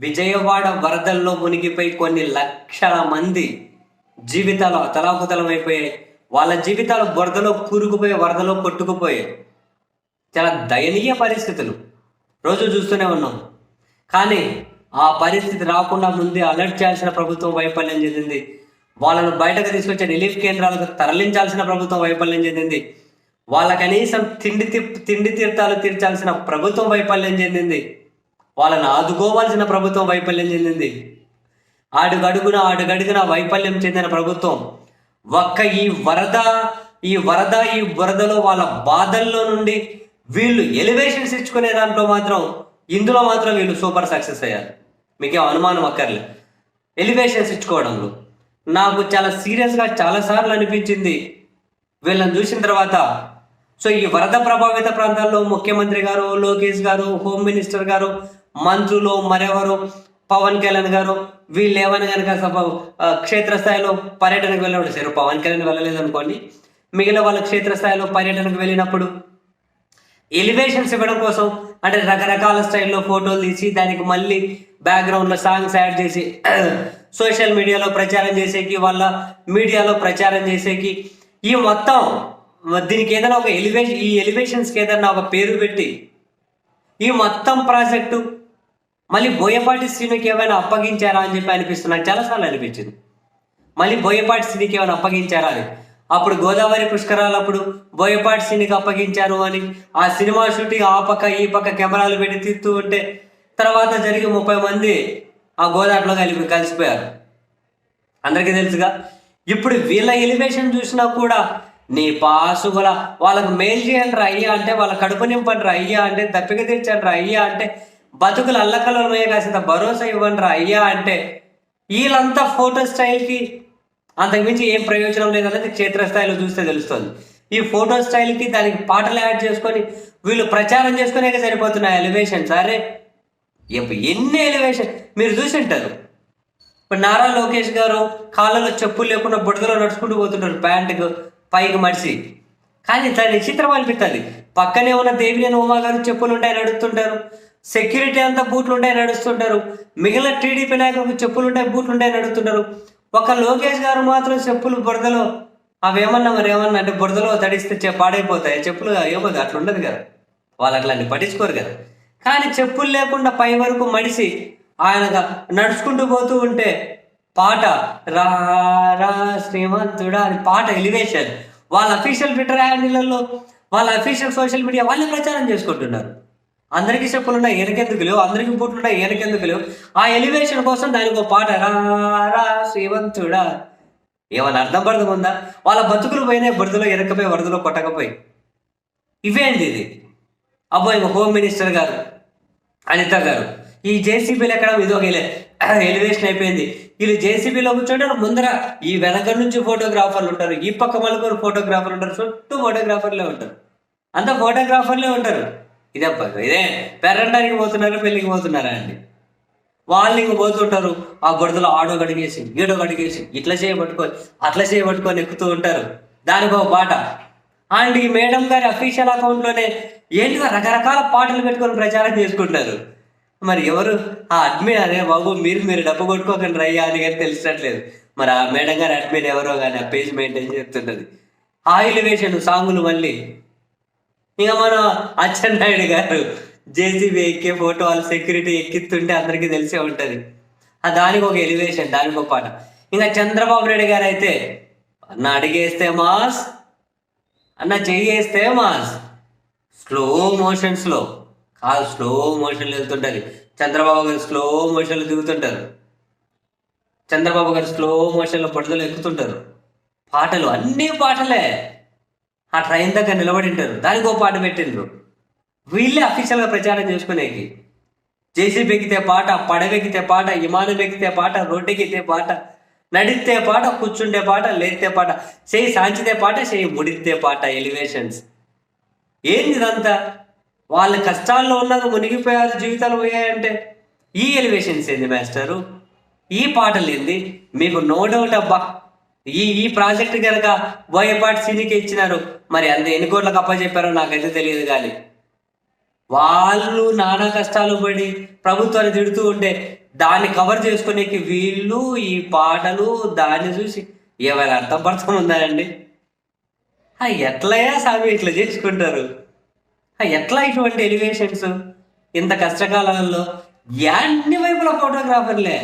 విజయవాడ వరదల్లో మునిగిపోయి కొన్ని లక్షల మంది జీవితాలు అతలాకుతలం అయిపోయాయి వాళ్ళ జీవితాలు బురదలో కూరుకుపోయి వరదలో కొట్టుకుపోయాయి. చాలా దయనీయ పరిస్థితులు. రోజు చూస్తూనే ఉన్నాం. కానీ ఆ పరిస్థితి రాకుండా ముందే అలర్ట్ చేయాల్సిన ప్రభుత్వం వైఫల్యం చెందింది. వాళ్ళను బయటకు తీసుకొచ్చే రిలీఫ్ కేంద్రాలకు తరలించాల్సిన ప్రభుత్వం వైఫల్యం చెందింది. వాళ్ళ కనీసం తిండి తిండి తీర్థాలు తీర్చాల్సిన ప్రభుత్వం వైఫల్యం చెందింది. వాళ్ళని ఆదుకోవాల్సిన ప్రభుత్వం వైఫల్యం చెందింది. ఆడుగడుగున ఆడుగడుగున వైఫల్యం చెందిన ప్రభుత్వం. ఒక్క ఈ వరద ఈ వరద ఈ వరదలో వాళ్ళ బాధల్లో నుండి వీళ్ళు ఎలివేషన్స్ ఇచ్చుకునే దాంట్లో మాత్రం ఇందులో మాత్రం వీళ్ళు సూపర్ సక్సెస్ అయ్యారు. మీకేం అనుమానం అక్కర్లే. ఎలివేషన్స్ ఇచ్చుకోవడంలో. నాకు చాలా సీరియస్గా చాలాసార్లు అనిపించింది వీళ్ళని చూసిన తర్వాత. సో ఈ వరద ప్రభావిత ప్రాంతాల్లో ముఖ్యమంత్రి గారు లోకేష్ గారు హోమ్ మినిస్టర్ గారు మంత్రులు మరెవరు? పవన్ కళ్యాణ్ గారు వీళ్ళు ఏమని కనుక క్షేత్రస్థాయిలో పర్యటనకు వెళ్ళడం సరే పవన్ కళ్యాణ్ వెళ్ళలేదు అనుకోండి మిగిలిన వాళ్ళ క్షేత్రస్థాయిలో పర్యటనకు వెళ్ళినప్పుడు ఎలివేషన్స్ ఇవ్వడం కోసం అంటే రకరకాల స్టైల్లో ఫోటోలు తీసి దానికి మళ్ళీ బ్యాక్గ్రౌండ్లో సాంగ్స్ యాడ్ చేసి సోషల్ మీడియాలో ప్రచారం చేసేకి వాళ్ళ మీడియాలో ప్రచారం చేసేకి ఈ మొత్తం దీనికి ఏదైనా ఒక ఎలివేషన్ ఈ ఎలివేషన్స్కి ఏదైనా ఒక పేరు పెట్టి ఈ మొత్తం ప్రాజెక్టు మళ్ళీ బోయపాటి శ్రీనుకి ఏమైనా అప్పగించారా అని చెప్పి అనిపిస్తుంది నాకు చాలాసార్లు అనిపించింది. మళ్ళీ బోయపాటి శ్రీనికి ఏమైనా అప్పగించారా అని. అప్పుడు గోదావరి పుష్కరాలప్పుడు బోయపాటి శ్రీనికి అప్పగించారు అని. ఆ సినిమా షూటింగ్ ఆ పక్క ఈ పక్క కెమెరాలు పెట్టి తీస్తూ ఉంటే తర్వాత జరిగి ముప్పై మంది ఆ గోదావరిలో కలిపి కలిసిపోయారు. అందరికీ తెలుసుగా. ఇప్పుడు వీళ్ళ ఎలివేషన్ చూసినా కూడా నీ పాసుగుల వాళ్ళకు మెయిల్ చేయండి రా అయ్యా అంటే వాళ్ళ కడుపు నింపండి రా అయ్యా అంటే దప్పిక తీర్చండి రా అయ్యా అంటే బతుకులు అల్లకలమయ్యే కాసింత భరోసా ఇవ్వండి రా అయ్యా అంటే వీళ్ళంతా ఫోటో స్టైల్కి అంతకుమించి ఏం ప్రయోజనం లేదనేది క్షేత్రస్థాయిలో చూస్తే తెలుస్తుంది. ఈ ఫోటో స్టైల్కి దానికి పాటలు యాడ్ చేసుకొని వీళ్ళు ప్రచారం చేసుకునే సరిపోతున్నాయి ఎలివేషన్ సరే ఎన్ని ఎలివేషన్ మీరు చూసి ఉంటారు ఇప్పుడు నారా లోకేష్ గారు కాళ్ళలో చెప్పులు లేకుండా బుడదలో నడుచుకుంటూ పోతుంటారు ప్యాంటుకు పైకి మడిసి. కానీ దాని విచిత్రం అనిపిస్తుంది పక్కనే ఉన్న దేవినేని ఉమా గారు చెప్పులు ఉంటాయని అడుగుతుంటారు సెక్యూరిటీ అంతా బూట్లు ఉంటాయి నడుస్తుంటారు. మిగిలిన టీడీపీ నాయకులకు చెప్పులు ఉంటాయి బూట్లు ఉంటాయి నడుస్తుంటారు. ఒక లోకేష్ గారు మాత్రం చెప్పులు బురదలో అవేమన్నా మరి ఏమన్నా అంటే బురదలో తడిస్తే పాడైపోతాయి. చెప్పులు ఏమో అట్లా ఉండదు కదా. వాళ్ళు అట్లాంటి పట్టించుకోరు కదా. కానీ చెప్పులు లేకుండా పై వరకు మడిసి ఆయన నడుచుకుంటూ పోతూ ఉంటే పాట రా రా శ్రీమంతుడా అని పాట ఎలివేషన్. వాళ్ళ అఫీషియల్ ట్విట్టర్ హ్యాండిల్లో వాళ్ళ అఫీషియల్ సోషల్ మీడియా వాళ్ళే ప్రచారం చేసుకుంటున్నారు. అందరికీ చెప్పులు ఉన్నాయి అందరికీ బూట్లు ఉన్నాయి ఆ ఎలివేషన్ కోసం దానికి ఒక పాట రా రా శ్రీమంతుడా ఏమైనా అర్థం పడదు ఉందా వాళ్ళ బతుకులు పోయినాయి బురదలో ఎనకపోయి వరదలో కొట్టకపోయి. ఇవేంది ఇది. అబ్బో ఇంక హోమ్ మినిస్టర్ గారు అనిత గారు. ఈ జేసీబీలు ఎక్కడ ఇది ఒక ఎలివేషన్ అయిపోయింది. వీళ్ళు జేసీబీలో కూర్చుంటారు. ముందర ఈ వెనక నుంచి ఫోటోగ్రాఫర్లు ఉంటారు. ఈ పక్క మలుగురు ఫోటోగ్రాఫర్లు ఉంటారు. చుట్టూ ఫోటోగ్రాఫర్లే ఉంటారు. అంతా ఫోటోగ్రాఫర్లే ఉంటారు. ఇదే అబ్బా, ఇదే పెరడానికి పోతున్నారు పెళ్ళికి పోతున్నారా అండి? వాళ్ళు ఇంక పోతుంటారు ఆ బురదలో ఆడో గడిగేసి ఈడో గడిగేసి ఇట్లా చేయబట్టుకొని అట్లా చేయబట్టుకొని ఎక్కుతూ ఉంటారు. దానికి ఒక పాట. అండ్ ఈ మేడం గారి అఫీషియల్ అకౌంట్లోనే ఏంటిగా రకరకాల పాటలు పెట్టుకొని ప్రచారం చేసుకుంటారు మరి ఎవరు? ఆ అడ్మిన్ అదే బాబు మీరు మీరు డబ్బు కొట్టుకోకండి రయ్యా అని కానీ తెలిసినట్లేదు. మరి ఆ మేడం గారి అడ్మిన్ ఎవరో కానీ ఆ పేజ్ మెయింటైన్ చేస్తుంటది. ఆయిల్ ఎలివేషన్ సాంగులు మళ్ళీ ఇక మన అచ్చెన్నాయుడు గారు జేసీబీ ఎక్కే ఫోటో వాళ్ళ సెక్యూరిటీ ఎక్కిస్తుంటే అందరికీ తెలిసే ఉంటుంది. ఆ దానికి ఒక ఎలివేషన్ దానికి ఒక పాట. ఇంకా చంద్రబాబు నాయుడు గారు అయితే అన్న అడిగేస్తే మాస్ అన్న చెయ్యేస్తే మాస్. స్లో మోషన్స్లో కాదు స్లో మోషన్లో వెళ్తుంటుంది. చంద్రబాబు గారు స్లో మోషన్లో దిగుతుంటారు. చంద్రబాబు గారు స్లో మోషన్లో బుడదలు ఎక్కుతుంటారు. పాటలు అన్ని పాటలే. ఆ ట్రైన్ దగ్గర నిలబడి ఉంటారు. దానికి ఓ పాట పెట్టిండ్రు. వీళ్ళే అఫీషియల్గా ప్రచారం చేసుకునేకి. జేసీబీ ఎక్కితే పాట పడవెక్కితే పాట విమానం ఎక్కితే పాట రోడ్డెక్కితే పాట నడిస్తే పాట కూర్చుండే పాట లేస్తే పాట చేయి సాంచితే పాట చేయి ముడితే పాట ఎలివేషన్స్ ఏంది ఇదంతా? వాళ్ళ కష్టాల్లో ఉన్నారు మునిగిపోయారు జీవితాలు పోయాయంటే. ఈ ఎలివేషన్స్ ఏంది మాస్టరు ఈ పాటలు ఏంది? మీకు నో డౌట్ అబ్బా. ఈ ఈ ప్రాజెక్ట్ కనుక బోయపాటి సినీకి ఇచ్చినారు. మరి అంత ఎన్ని కోట్లకు అప్పచెప్పారో నాకైతే తెలియదు కానీ వాళ్ళు నానా కష్టాలు పడి ప్రభుత్వాన్ని తిడుతూ ఉంటే దాన్ని కవర్ చేసుకునేకి వీళ్ళు ఈ పాటలు దాన్ని చూసి ఎవరి అర్థం పడుతూ ఉన్నారండి ఎట్లయ్యా ఎట్లయా స్వామి ఇట్లా చేసుకుంటారు? ఎట్లా ఇటువంటి ఎలివేషన్స్ ఇంత కష్టకాలంలో అన్ని వైపుల ఫోటోగ్రాఫర్లే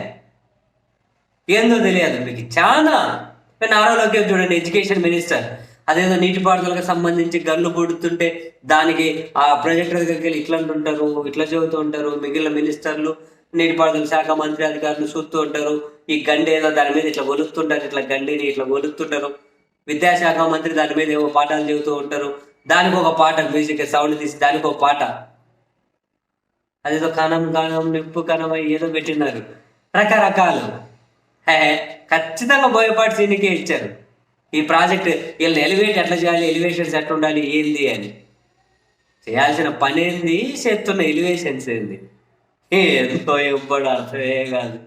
ఏందో తెలియదు మీకు చాలా. నేను నారా లోకేష్ చూడండి ఎడ్యుకేషన్ మినిస్టర్ అదేదో నీటిపారుదలకు సంబంధించి గన్ను పుడుతుంటే దానికి ఆ ప్రొజెక్టర్ దగ్గరికి వెళ్ళి ఇట్లా అంటుంటారు ఇట్లా చెబుతూ ఉంటారు మిగిలిన మినిస్టర్లు నీటిపారుదల శాఖ మంత్రి అధికారులు చూస్తూ ఉంటారు. ఈ గండి ఏదో దాని మీద ఇట్లా ఒలుస్తుంటారు ఇట్లా గండిని ఇట్లా ఒలుస్తుంటారు విద్యాశాఖ మంత్రి దాని మీద ఏవో పాఠాలు చెబుతూ ఉంటారు. దానికి ఒక పాట మ్యూజిక్ సౌండ్ తీసి దానికి ఒక పాట. అదేదో కణం కణం నిప్పు కణం ఏదో పెట్టినారు. రకరకాలు. హే, ఖచ్చితంగా బోయపాటి సీనికే ఇచ్చారు. ఈ ప్రాజెక్ట్ వీళ్ళని ఎలివేట్ ఎట్లా చేయాలి? ఎలివేషన్స్ ఎట్లా ఉండాలి ఏంది అని. చేయాల్సిన పని ఏంది చేస్తున్న ఎలివేషన్స్ ఏంది? ఏందో ఇవ్వడం అర్థమే కాదు.